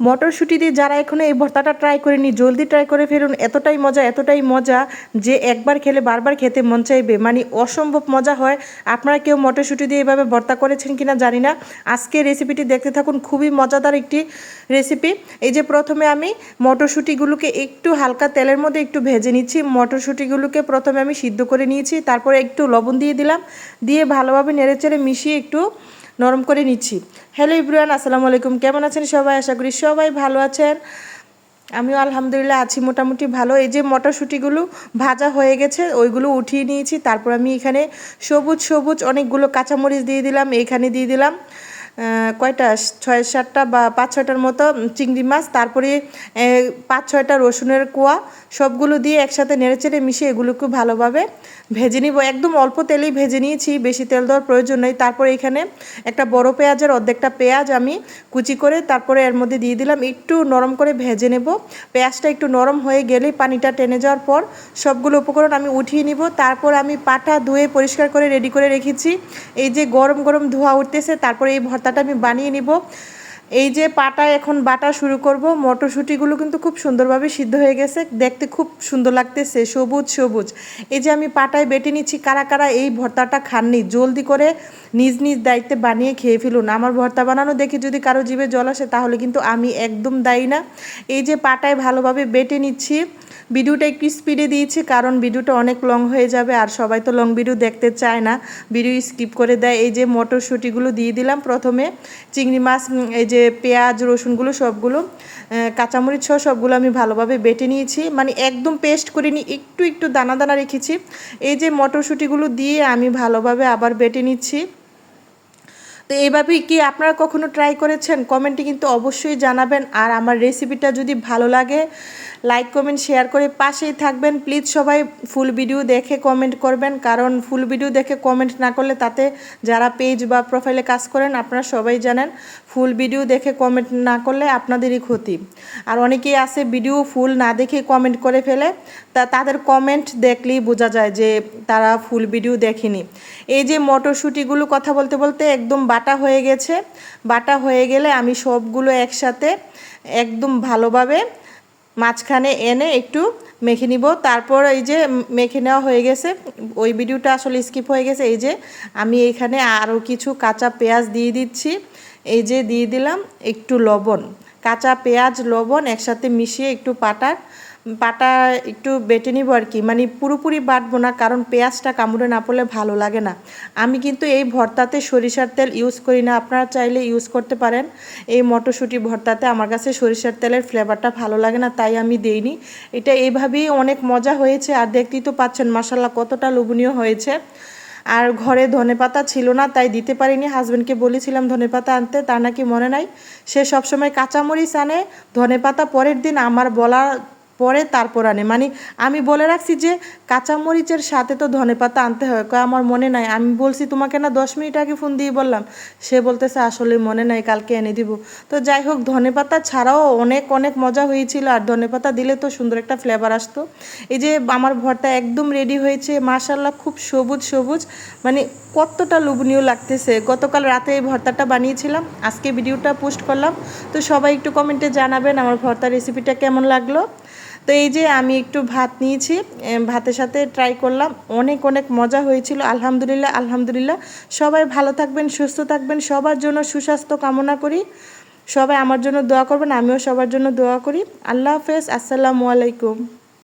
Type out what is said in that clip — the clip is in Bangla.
মটরশুঁটি দিয়ে যারা এখনও এই ভর্তাটা ট্রাই করেনি, জলদি ট্রাই করে ফেলুন। এতটাই মজা এতটাই মজা যে একবার খেলে বারবার খেতে মন চাইবে। মানে অসম্ভব মজা হয়। আপনারা কেউ মটরশুঁটি দিয়ে এভাবে ভর্তা করেছেন কিনা জানি না। আজকে রেসিপিটি দেখতে থাকুন। খুবই মজাদার একটি রেসিপি এই যে প্রথমে আমি মটরশুঁটিগুলোকে একটু হালকা তেলের মধ্যে একটু ভেজে নিচ্ছি। মটরশুঁটিগুলোকে প্রথমে আমি সিদ্ধ করে নিয়েছি। তারপরে একটু লবণ দিয়ে দিলাম। দিয়ে ভালোভাবে নেড়েচেড়ে মিশিয়ে একটু নরম করে নিচ্ছি। হ্যালো ইব্রুয়ান, আসসালামু আলাইকুম। কেমন আছেন সবাই? আশা করি সবাই ভালো আছেন। আমিও আলহামদুলিল্লাহ আছি মোটামুটি ভালো। এই যে মটরশুঁটিগুলো ভাজা হয়ে গেছে, ওইগুলো উঠিয়ে নিয়েছি। তারপর আমি এখানে সবুজ সবুজ অনেকগুলো কাঁচামরিচ দিয়ে দিলাম, এখানে দিয়ে দিলাম। কয়টা? ছয়, সাতটা বা পাঁচ, ছয়টার মতো চিংড়ি মাছ। তারপরে পাঁচ, ছয়টা রসুনের কোয়া। সবগুলো দিয়ে একসাথে নেড়েচেড়ে মিশিয়ে এগুলোকে ভালোভাবে ভেজে নিব। একদম অল্প তেলেই ভেজে নিয়েছি, বেশি তেল দেওয়ার প্রয়োজন নেই। তারপর এখানে একটা বড় পেঁয়াজের অর্ধেকটা পেঁয়াজ আমি কুচি করে তারপরে এর মধ্যে দিয়ে দিলাম, একটু নরম করে ভেজে নেব। পেঁয়াজটা একটু নরম হয়ে গেলেই পানিটা টেনে যাওয়ার পর সবগুলো উপকরণ আমি উঠিয়ে নিব। তারপর আমি পাটা ধুয়ে পরিষ্কার করে রেডি করে রেখেছি। এই যে গরম গরম ধোয়া উঠতেছে, তারপরে এই ভর্তাটা আমি বানিয়ে নিব। এই যে পাটা এখন বাটা শুরু করব, মটরশুঁটিগুলো কিন্তু খুব সুন্দরভাবে সিদ্ধ হয়ে গেছে। দেখতে খুব সুন্দর লাগতেছে, সবুজ সবুজ। এই যে আমি পাটায় বেটে নিচ্ছি, কারা কারা এই ভর্তাটা খাননি, জলদি করে নিজ নিজ দায়িত্বে বানিয়ে খেয়ে ফেলুন। আমার ভর্তা বানানো দেখে যদি কারও জীবে জল আসে, তাহলে কিন্তু আমি একদম দায়ী না। এই যে পাটায় ভালোভাবে বেটে নিচ্ছি ভিডিওটা একটু স্পিডে দিয়েছি, কারণ ভিডিওটা অনেক লং হয়ে যাবে আর সবাই তো লং ভিডিও দেখতে চায় না। ভিডিও স্কিপ করে দেয়। এই যে মটরশুঁটিগুলো দিয়ে দিলাম প্রথমে, চিংড়ি মাছ এই যে পেঁয়াজ, রসুনগুলো সবগুলো কাঁচামরিচ সহ সবগুলো আমি ভালোভাবে বেটে নিয়েছি। মানে একদম পেস্ট করে নিই একটু একটু দানা দানা রেখেছি। এই যে মটরশুঁটিগুলো দিয়ে আমি ভালোভাবে আবার বেটে নিচ্ছি। তো এইভাবেই কি আপনারা কখনো ট্রাই করেছেন? কমেন্টে কিন্তু অবশ্যই জানাবেন। আর আমার রেসিপিটা যদি ভালো লাগে লাইক কমেন্ট শেয়ার করে পাশেই থাকবেন। প্লিজ সবাই ফুল ভিডিও দেখে কমেন্ট করবেন। কারণ ফুল ভিডিও দেখে কমেন্ট না করলে তাতে যারা পেজ বা প্রোফাইলে কাজ করেন, আপনারা সবাই জানেন ফুল ভিডিও দেখে কমেন্ট না করলে আপনাদেরই ক্ষতি। আর অনেকেই আছে ভিডিও ফুল না দেখে কমেন্ট করে ফেলে। তা তাদের কমেন্ট দেখলেই বোঝা যায় যে তারা ফুল ভিডিও দেখেনি। এই যে মটরশুঁটিগুলো কথা বলতে বলতে একদম বাটা হয়ে গেছে। বাটা হয়ে গেলে আমি সবগুলো একসাথে একদম ভালোভাবে মাঝখানে এনে একটু মেখে নিব। তারপর এই যে মেখে নেওয়া হয়ে গেছে, ওই ভিডিওটা আসলে স্কিপ হয়ে গেছে। এই যে আমি এখানে আরও কিছু কাঁচা পেঁয়াজ দিয়ে দিচ্ছি। এই যে দিয়ে দিলাম একটু লবণ। কাঁচা পেঁয়াজ, লবণ একসাথে মিশিয়ে একটু পাটার, পাটা একটু বেটে নিব আর কি। মানে পুরোপুরি বাটবো না, কারণ পেঁয়াজটা কামড়ে না পড়লে ভালো লাগে না। আমি কিন্তু এই ভর্তাতে সরিষার তেল ইউজ করি না, আপনারা চাইলে ইউজ করতে পারেন। এই মটরশুঁটি ভর্তাতে আমার কাছে সরিষার তেলের ফ্লেভারটা ভালো লাগে না, তাই আমি দেইনি। এটা এইভাবেই অনেক মজা হয়েছে, আর দেখতেই তো পাচ্ছেন মশাল্লা কতটা লোভনীয় হয়েছে। আর ঘরে ধনেপাতা ছিল না, তাই দিতে পারিনি। হাজব্যান্ডকে বলেছিলাম, ধনেপাতা আনতে তার নাকি মনে নাই? সে সবসময় কাঁচামরিচ আনে, ধনেপাতা পরের দিন আমার বলা পরে তারপর আনে। মানে আমি বলে রাখছি যে কাঁচামরিচের সাথে তো ধনে পাতা আনতে হয়। কয়, আমার মনে নাই। আমি বলছি, তোমাকে না দশ মিনিট আগে ফোন দিয়ে বললাম। সে বলতেছে, আসলে মনে নাই, কালকে এনে দিব। তো যাই হোক, ধনে পাতা ছাড়াও অনেক অনেক মজা হয়েছিল। আর ধনে পাতা দিলে তো সুন্দর একটা ফ্লেভার আসতো। এই যে আমার ভর্তা একদম রেডি হয়েছে মাশাল্লাহ খুব সবুজ সবুজ। মানে কতটা লোভনীয় লাগতেছে। গতকাল রাতে এই ভর্তাটা বানিয়েছিলাম। আজকে ভিডিওটা পোস্ট করলাম। তো সবাই একটু কমেন্টে জানাবেন আমার ভর্তা রেসিপিটা কেমন লাগল। তো এই যে আমি একটু ভাত নিয়েছি ভাতের সাথে ট্রাই করলাম, অনেক অনেক মজা হয়েছিল, আলহামদুলিল্লাহ আলহামদুলিল্লাহ। সবাই ভালো থাকবেন, সুস্থ থাকবেন, সবার জন্য সুস্বাস্থ্য কামনা করি। সবাই আমার জন্য দোয়া করবেন, আমিও সবার জন্য দোয়া করি। আল্লাহ হাফেজ, আসসালামু আলাইকুম।